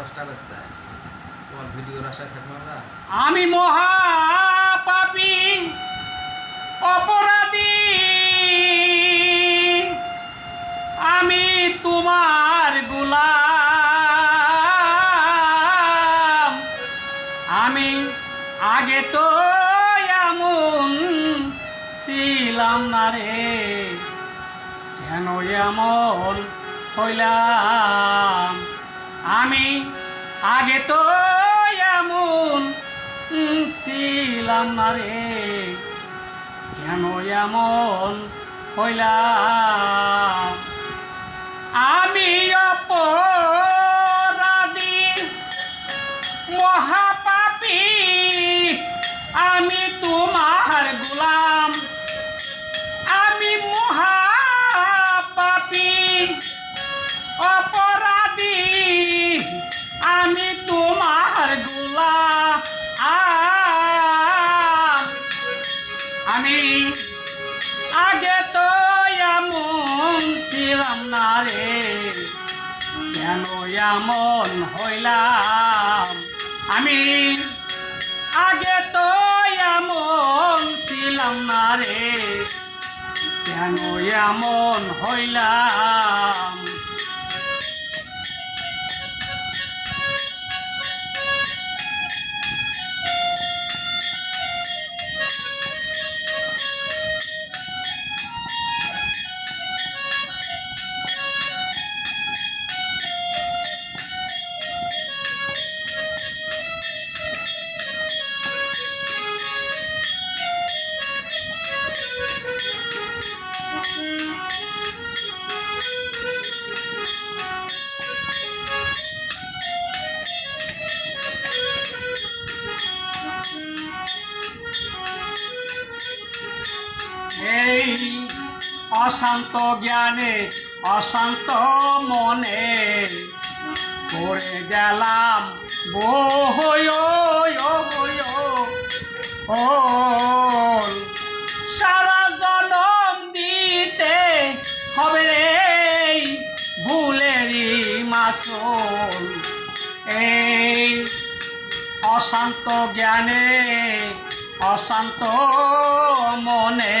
দশটা বাচ্চা তোমার ভিডিওর আশায় থাকব আমরা। আমি মহা অপরাধী। আমি তোমার গুলাম। আমি আগে তো এমন ছিলাম না রে। কেন এমন হইলাম? আমি আগে তো এমন ছিলাম না রে। কেন এমন হইলাম? আমি অপরাধী আমি। আগে তো এমন ছিলাম না রে, কেন এমন হইলাম? আমি। আগে তো এমন ছিলাম না রে, কেন এমন হইলাম? অশান্ত জ্ঞানে, অশান্ত মনে। করে গেলাম সারা জনম দিতে হবে রে ভুলেরই মাসল। এই অশান্ত জ্ঞানে, অশান্ত মনে।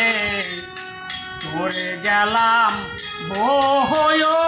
পড়ে গেলাম বহয়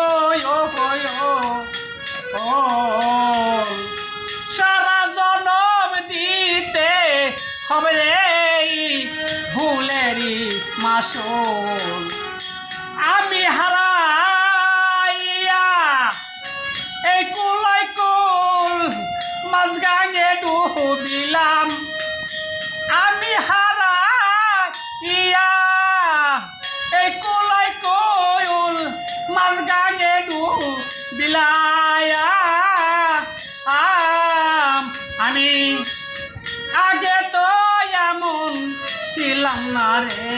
রে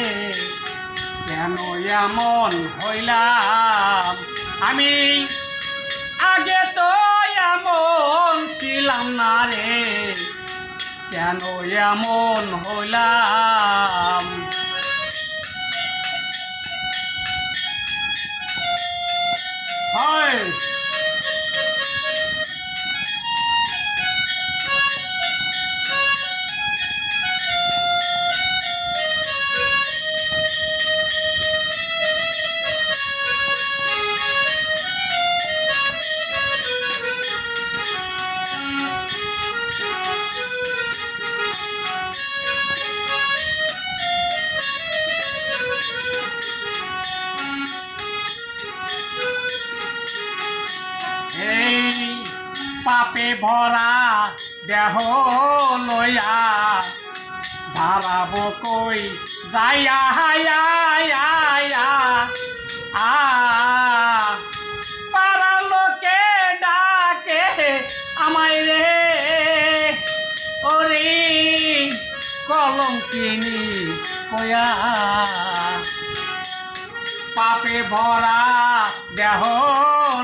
কেন এমন হইলাম? আমি আগে তো এমন ছিলাম না রে কেন এমন হইলাম? পাপে ভরা দেহ লয়া ধারাবো কই? যাইয়া হায়া আ পাড়া লোকে ডাকে আমায় রে। ওরে কলম কিনি কয়া। পাপে ভরা দেহ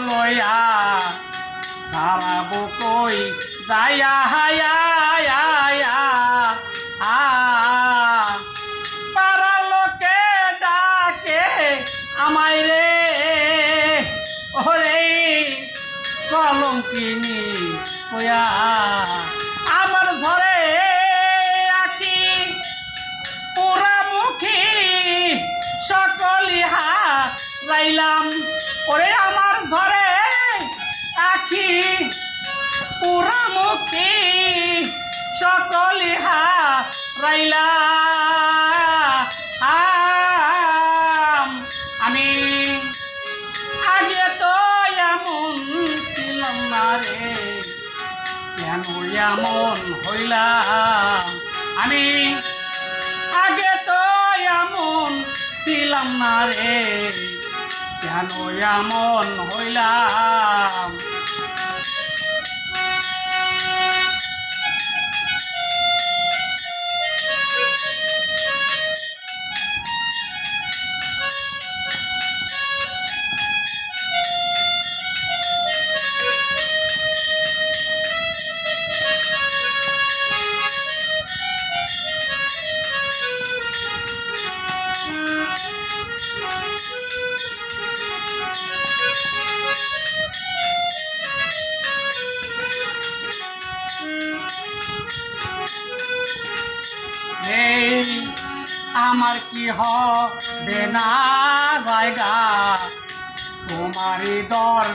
লইয়া দাঁড়াবো কই? যাইয়া হায়া পাড়া লোকে ডাকে আমায় রে। ওরে কলম কিনি কয়া আমার ঝরে আখি পুরা মুখী সকলি হা রাইলাম ওরে আমার ঝরে আখি পুরা মুখী, সকলি হা রাইলাম আমি আগে তো এমন ছিলাম না রে, কেন এমন হইলাম? আমি আগে তো এমন ছিলাম না রে, কেন এমন হইলাম? আমার কি হবে না জায়গা? তোমারই দর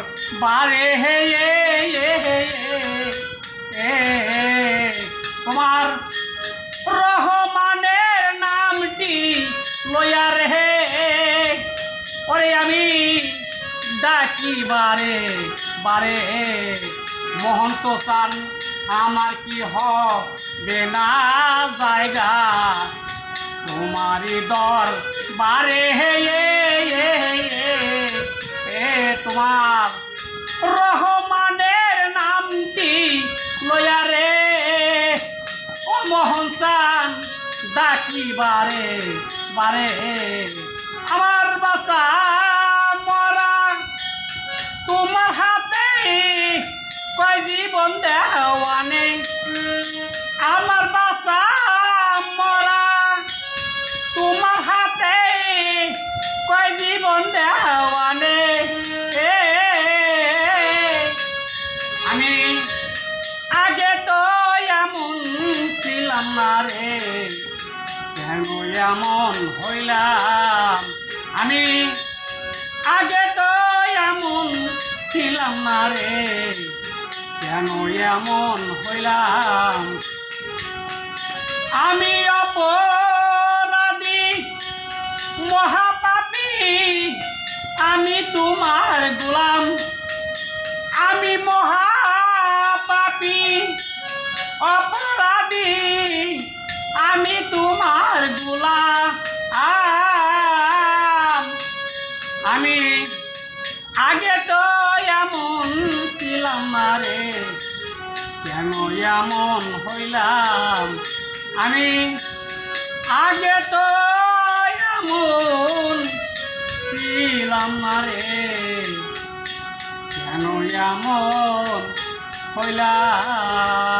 বারে হে তোমার রহমানের নামটি লয়ার হে ওরে আমি ডাকি বারে বারে। মহন্ত সান, আমার কি হবে না জায়গা? তোমারই দর বারে হে এ, তোমার রহমানের নামটি লয়ারে ও মোহন সান ডাকি বারে বারে। আমার বাসা মরা তোমার হাতে কয় জীবন দেওয়ানে। আমার বাসা ছিলাম কেন এমন হইলাম? আমি আগে তো এমন ছিলাম না রে। কেন এমন হইলাম? আমি অপরাধী, মহাপাপী। আমি তোমার গোলাম। আমি মহাপাপী। অপরাধী আমি তোমার গোলাম। আমি আগে তো এমন ছিলাম রে, কেন এমন হইলাম? আমি আগে তো এমন ছিলাম রে, কেন এমন হইলাম?